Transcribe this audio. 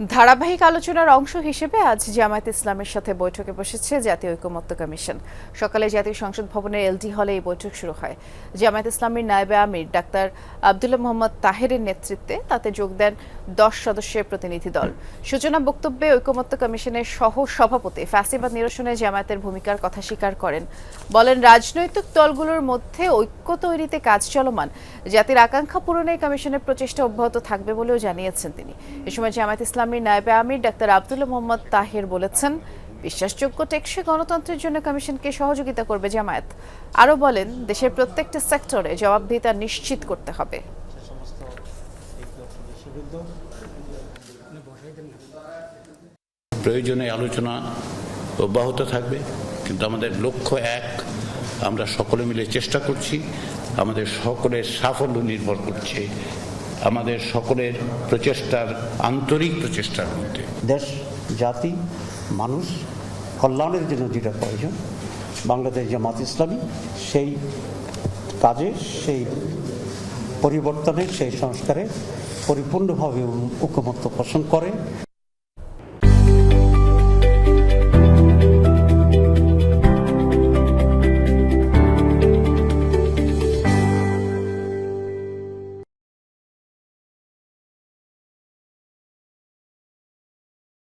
ধারাবাহিক আলোচনার অংশ হিসেবে আজ জামায়াত ইসলামের সাথে বৈঠকে বসেছে জাতীয় ঐকমত্য কমিশন। সকালে জাতীয় সংসদ ভবনের এলডি হলে এই বৈঠক শুরু হয়। জামায়াত ইসলামের নায়েবে আমির, ডাক্তার আবদুল্লাহ মোহাম্মদ তাহেরের নেতৃত্বে তাতে যোগ দেন দশ সদস্যের প্রতিনিধি দল। সূচনা বক্তব্যে ঐকমত্য কমিশনের সহ সভাপতি ফ্যাসিবাদ নিরসনে জামায়াতের ভূমিকার কথা স্বীকার করেন। বলেন, রাজনৈতিক দলগুলোর মধ্যে ঐক্য তৈরিতে কাজ চলমান, জাতির আকাঙ্ক্ষা পূরণে কমিশনের প্রচেষ্টা অব্যাহত থাকবে বলেও জানিয়েছেন তিনি। এ সময় জামায়াত ইসলামীর নায়েবে আমির ডাক্তার আবদুল্লাহ মোহাম্মদ তাহের বলেছেন, বিশ্বাসযোগ্য টেকসই গণতন্ত্রের জন্য কমিশনকে সহযোগিতা করবে জামায়াত। আরও বলেন, দেশের প্রত্যেকটা সেক্টরে জবাবদিহিতা নিশ্চিত করতে হবে। প্রয়োজনে আলোচনা অব্যাহত থাকবে, কিন্তু আমাদের লক্ষ্য এক, আমরা সকলে মিলে চেষ্টা করছি, আমাদের সকলের সাফল্য নির্ভর করছে আমাদের সকলের প্রচেষ্টার আন্তরিক প্রচেষ্টার মধ্যে। দেশ, জাতি, মানুষ, কল্যাণের জন্য যেটা প্রয়োজন, বাংলাদেশ জামাত ইসলামী সেই কাজে, সেই পরিবর্তনের, সেই সংস্কারে পরিপূর্ণভাবে ঐক্যমত্য পোষণ করে।